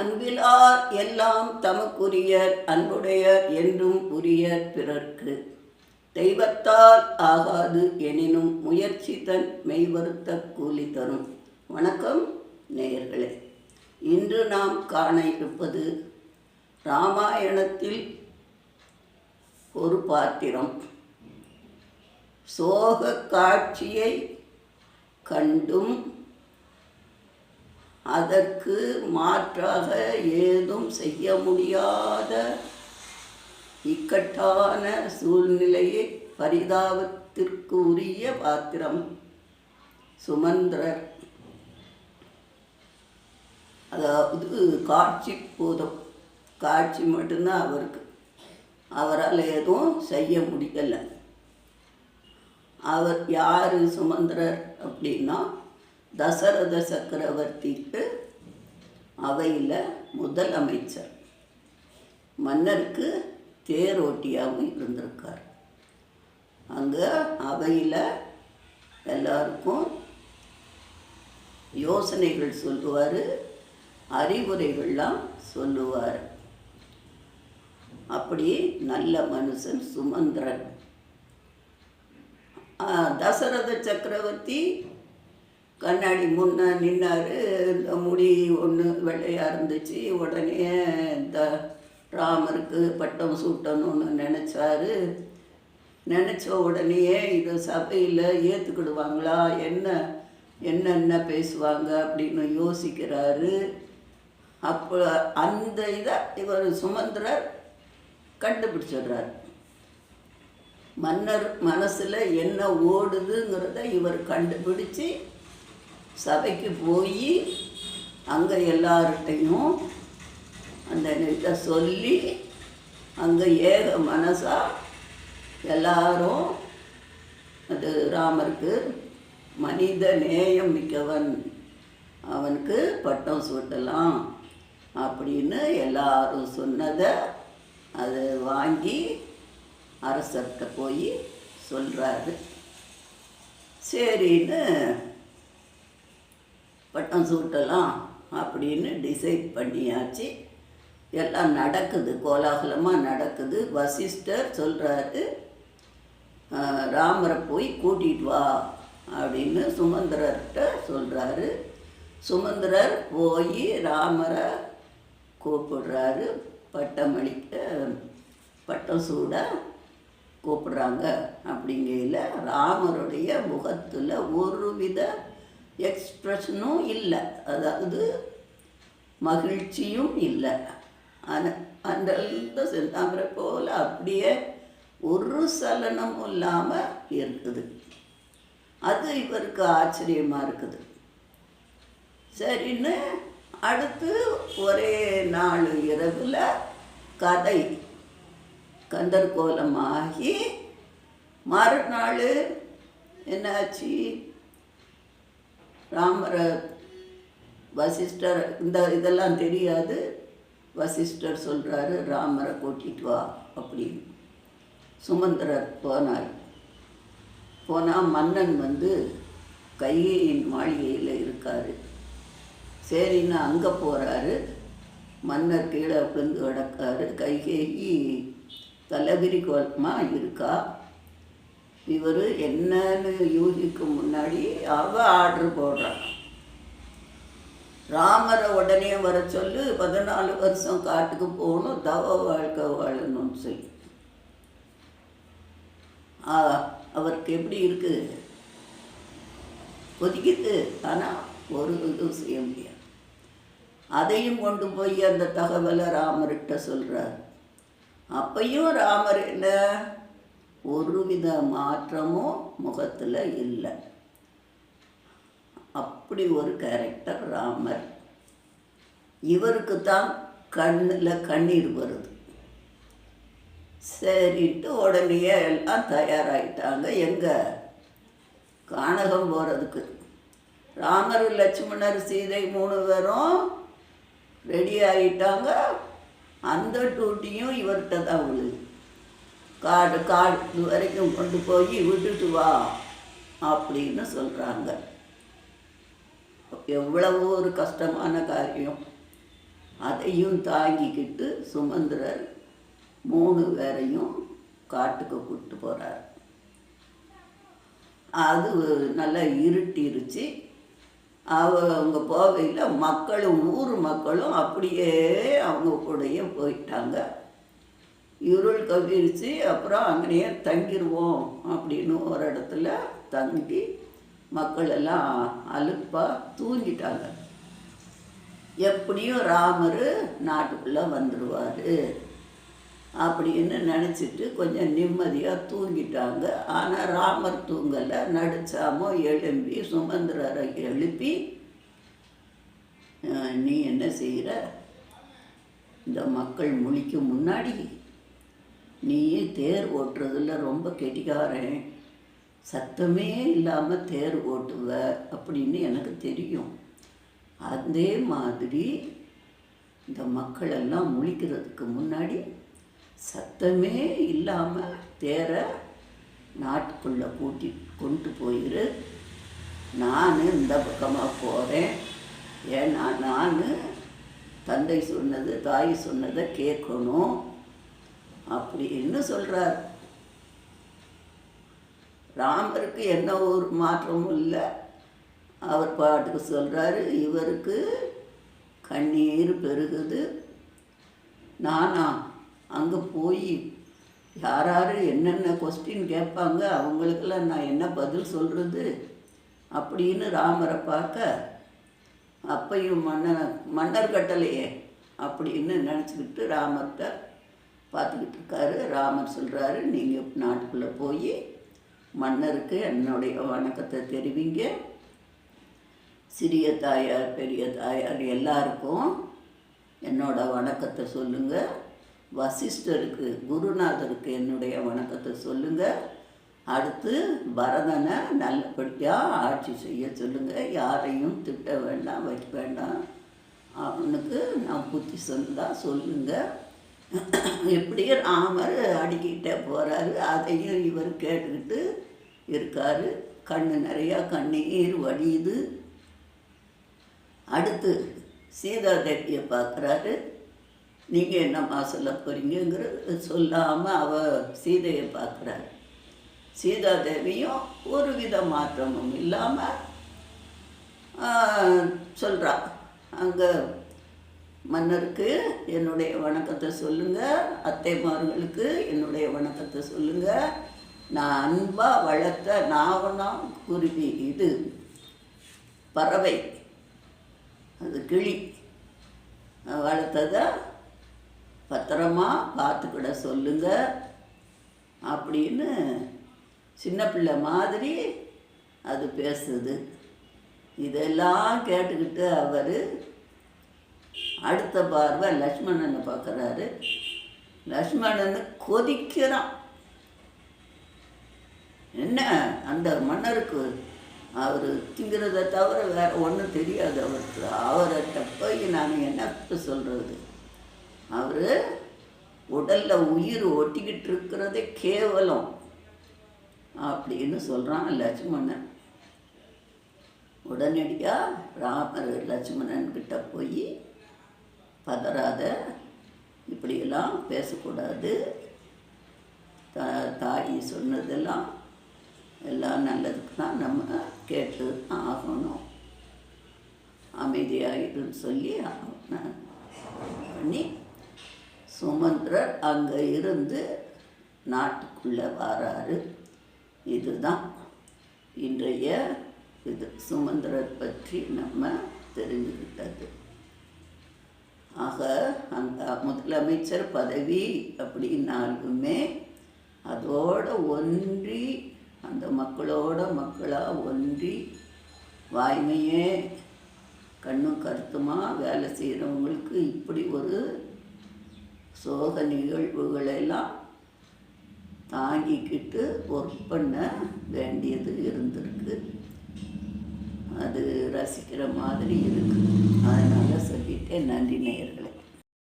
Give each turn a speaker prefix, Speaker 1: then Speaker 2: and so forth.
Speaker 1: அன்பிலார் எல்லாம் தமக்குரியர் அன்புடையர் என்றும் உரியர் பிறர்க்கு. தெய்வத்தால் ஆகாது எனினும் முயற்சி தன் மெய்வருத்த கூலி தரும். வணக்கம் நேயர்களே. இன்று நாம் காண இருப்பது ராமாயணத்தில் ஒரு பாத்திரம். சோக காட்சியை கண்டும் அதற்கு மாற்றாக ஏதும் செய்ய முடியாத இக்கட்டான சூழ்நிலையை பரிதாபத்திற்கு உரிய பாத்திரம். சுமந்திரர். அதாவது காட்சி போதும். காட்சி மட்டும்தான் அவருக்கு. அவரால் எதுவும் செய்ய முடியலை. அவர் யார் சுமந்திரர் அப்படின்னா தசரத சக்கரவர்த்திக்கு அவையில் முதலமைச்சர் மன்னருக்கு தேரோட்டியாகவும் இருந்திருக்கார். அங்கே அவையில் எல்லாருக்கும் யோசனைகள் சொல்லுவார் அறிவுரைகள்லாம் சொல்லுவார். அப்படி நல்ல மனுஷன் சுமந்திரன். தசரத சக்கரவர்த்தி கண்ணாடி முன்னே நின்னார் இந்த முடி ஒன்று வெள்ளையாக இருந்துச்சு. உடனே இந்த ராமருக்கு பட்டம் சூட்டணும்னு நினச்சாரு. நினச்ச உடனேயே இது சபையில் ஏற்றுக்கிடுவாங்களா என்ன என்னென்ன பேசுவாங்க அப்படின்னு யோசிக்கிறாரு. அப்போ அந்த இதை இவர் சுமந்திரர் கண்டுபிடிச்சிடுறார். மன்னர் மனசில் என்ன ஓடுதுங்கிறத இவர் கண்டுபிடிச்சி சபைக்கு போய் அங்கே எல்லார்கிட்டையும் அந்த இதை சொல்லி அங்கே ஏக மனசாக எல்லாரும் அது ராமருக்கு மனித நேயம் மிக்கவன். அவனுக்கு பட்டம் சூட்டலாம் அப்படின்னு எல்லாரும் சொன்னதை அதை வாங்கி அரசர்கிட்ட போய் சொல்கிறாரு சரின்னு பட்டம் சூட்டலாம் அப்படின்னு டிசைட் பண்ணியாச்சு. எல்லாம் நடக்குது கோலாகலமாக நடக்குது. வசிஷ்டர் சொல்கிறாரு ராமரை போய் கூட்டிகிட்டு வா அப்படின்னு சுமந்திரர்கிட்ட சொல்கிறாரு சுமந்திரர் போய் ராமரை கூப்பிடுறாரு. பட்டமளிக்க பட்டம் சூட கூப்பிடுறாங்க. அப்படிங்கையில் ராமருடைய முகத்தில் ஒரு வித எக்ஸ்ப்ரெஷனும் இல்லை. அதாவது மகிழ்ச்சியும் இல்லை. அந்த அந்த செந்தாமரை போல் அப்படியே ஒரு சலனமும் இல்லாமல் இருக்குது. அது இவருக்கு ஆச்சரியமாக இருக்குது. சரின்னு அடுத்து ஒரே நாள் இரவில் கதை. கந்தர்கோலமாகி மறுநாள் என்னாச்சு? ராமரை வசிஷ்டர் இந்த இதெல்லாம் தெரியாது. வசிஷ்டர் சொல்கிறாரு ராமரை கூட்டிட்டு வா அப்படின்னு. சுமந்திரர் போனார். போனால் மன்னன் வந்து கையின் மாளிகையில் இருக்கார். சரின்னு அங்கே போகிறாரு மன்னர் கீழே விழுந்து கிடக்காரு. கைகேயி தலைவிரி கோலமாக இருக்கா? இவர் என்னன்னு யூகிக்கு முன்னாடி அவ ஆர்டர் போடுறான் ராமரை உடனே வர சொல்லு பதினாலு வருஷம் காட்டுக்கு போகணும் தவ வாழ்க்கை வாழணும்னு சொல்லி. ஆ, அவருக்கு எப்படி இருக்கு? கொதிக்குது ஆனால் ஒரு இதுவும் செய்ய முடியாது. அதையும் கொண்டு போய் அந்த தகவலை ராமர்கிட்ட சொல்கிறார் அப்பையும் ராமர் என்ன? ஒருவித மாற்றமும் முகத்தில் இல்லை. அப்படி ஒரு கேரக்டர் ராமர். இவருக்கு தான் கண்ணில் கண்ணீர் வருது. சரின்ட்டு உடனே எல்லாம் தயாராகிட்டாங்க எங்கே? கானகம் போகிறதுக்கு ராமர் லட்சுமணர் சீதை மூணு பேரும் ரெடி ஆகிட்டாங்க அந்த டூட்டியும் இவர்கிட்ட தான் விழுது காடு காடு இது வரைக்கும் கொண்டு போய் விட்டுட்டு வா அப்படின்னு சொல்கிறாங்க எவ்வளவோ ஒரு கஷ்டமான காரியம். அதையும் தாங்கிக்கிட்டு சுமந்திரர் மூணு பேரையும் காட்டுக்கு கூப்பிட்டு போகிறார் அது நல்லா இருட்டிருச்சு அவங்க போவையில் மக்களும் ஊர் மக்களும் அப்படியே அவங்க கூடயே போயிட்டாங்க. இருள் கவிழ்ச்சி அப்புறம் அங்கேயே தங்கிடுவோம் அப்படின்னு ஒரு இடத்துல தங்கி மக்கள் எல்லாம் அலுப்பாக தூங்கிட்டாங்க. எப்படியும் ராமர் நாட்டுக்குள்ளே வந்துடுவார் அப்படின்னு நினச்சிட்டு கொஞ்சம் நிம்மதியாக தூங்கிட்டாங்க. ஆனால் ராமர் தூங்கலை நடிச்சாமோ எழும்பி சுமந்திரரை எழுப்பி நீ என்ன செய்கிற இந்த மக்கள் முழிக்கும் முன்னாடி நீ தேர் ஓட்டுறதில் ரொம்ப கெட்டிக்காரன். சத்தமே இல்லாமல் தேர் ஓட்டுவ அப்படின்னு எனக்கு தெரியும். அதே மாதிரி இந்த மக்களெல்லாம் முழிக்கிறதுக்கு முன்னாடி சத்தமே இல்லாமல் தேரை நாட்டுக்குள்ளே கூட்டி கொண்டு போயிரு. நான் இந்த பக்கமாக போகிறேன் ஏன்னா நான் தந்தை சொன்னது தாய் சொன்னதை கேட்கணும். அப்படின்னு சொல்கிறார் ராமருக்கு என்ன ஒரு மாற்றமும் இல்லை. அவர் பாட்டுக்கு சொல்கிறாரு இவருக்கு கண்ணீர் பெருகுது. நானா அங்கே போய் யார் யார் என்னென்ன கொஸ்டின் கேட்பாங்க அவங்களுக்கெல்லாம் நான் என்ன பதில் சொல்கிறது அப்படின்னு ராமரை பார்க்க அப்பையும் மன்னர் மன்னர் கட்டலையே அப்படின்னு நினச்சிக்கிட்டு ராமர்கிட்ட பார்த்துக்கிட்டு இருக்காரு ராமர் சொல்கிறாரு நீங்கள் நாட்டுக்குள்ளே போய் மன்னருக்கு என்னுடைய வணக்கத்தை தெரிவிங்க. சிறிய தாயார் பெரிய தாயார் எல்லாருக்கும் என்னோட வணக்கத்தை சொல்லுங்கள் வசிஷ்டருக்கு குருநாதருக்கு என்னுடைய வணக்கத்தை சொல்லுங்கள் அடுத்து பரதனை நல்லபடியாக ஆட்சி செய்ய சொல்லுங்கள் யாரையும் திட்ட வேண்டாம் வைக்க வேண்டாம். அவனுக்கு நான் புத்தி சொல்லா சொல்லுங்கள் எப்படி ராமர் அடிக்கிட்டே போகிறாரு அதையும் இவர் கேட்டுக்கிட்டு இருக்காரு. கண்ணு நிறையா கண்ணீர் வடியுது. அடுத்து சீதா தேவியை பார்க்குறாரு. நீங்கள் என்னம்மா சொல்ல போகிறீங்கிறது சொல்லாமல் அவ சீதையை பார்க்குறாரு. சீதா தேவியும் ஒரு வித மாற்றமும் இல்லாமல் சொல்கிறா அங்கே மன்னருக்கு என்னுடைய வணக்கத்தை சொல்லுங்கள் அத்தைமார்களுக்கு என்னுடைய வணக்கத்தை சொல்லுங்கள் நான் அன்பாக வளர்த்த நாவனம் குருவி இது. பறவை. அது கிளி. வளர்த்ததை பத்திரமா பார்த்துக்கிட சொல்லுங்க. அப்படின்னு சின்ன பிள்ளை மாதிரி அது பேசுது. இதெல்லாம் கேட்டுக்கிட்டு அவர் அடுத்த பார்வை லக்ஷ்மணனை பார்க்குறாரு. லக்ஷ்மணன் கொதிக்கிறான். என்ன? அந்த மன்னருக்கு அவர் திங்கிறத தவிர வேறு ஒன்றும் தெரியாது அவருக்கு. அவர்கிட்ட போய் நாங்கள் என்ன சொல்கிறது அவர் உடலில் உயிர் ஒட்டிக்கிட்டு இருக்கிறதே கேவலம் அப்படின்னு சொல்கிறான் லட்சுமணன் உடனடியாக ராமர் லட்சுமணன் கிட்ட போய் பதறாத இப்படியெல்லாம் பேசக்கூடாது. தா தாய் சொன்னதெல்லாம் எல்லாம் நல்லதுக்கு தான் நம்ம கேட்டு தான் ஆகணும். அமைதியாகிடும் சொல்லி பண்ணி சுமந்திரர் அங்கே இருந்து நாட்டுக்குள்ளே வராரு. இதுதான் இன்றைய இது. சுமந்திரர் பற்றி நம்ம தெரிஞ்சுக்கிட்டது. ஆக அந்த முதலமைச்சர் பதவி அப்படின்னாலுமே அதோட ஒன்றி அந்த மக்களோட மக்களாக ஒன்றி வாய்மையே கண்ணும் கருத்துமாக வேலை செய்கிறவங்களுக்கு இப்படி ஒரு சோக நிகழ்வுகளெல்லாம் தாங்கிக்கிட்டு ஒர்க் பண்ண வேண்டியது இருந்திருக்கு. அது ரசிக்கிற மாதிரி இருக்குது அதனால் சொல்லிட்டேன் நன்றி நேயர்கள்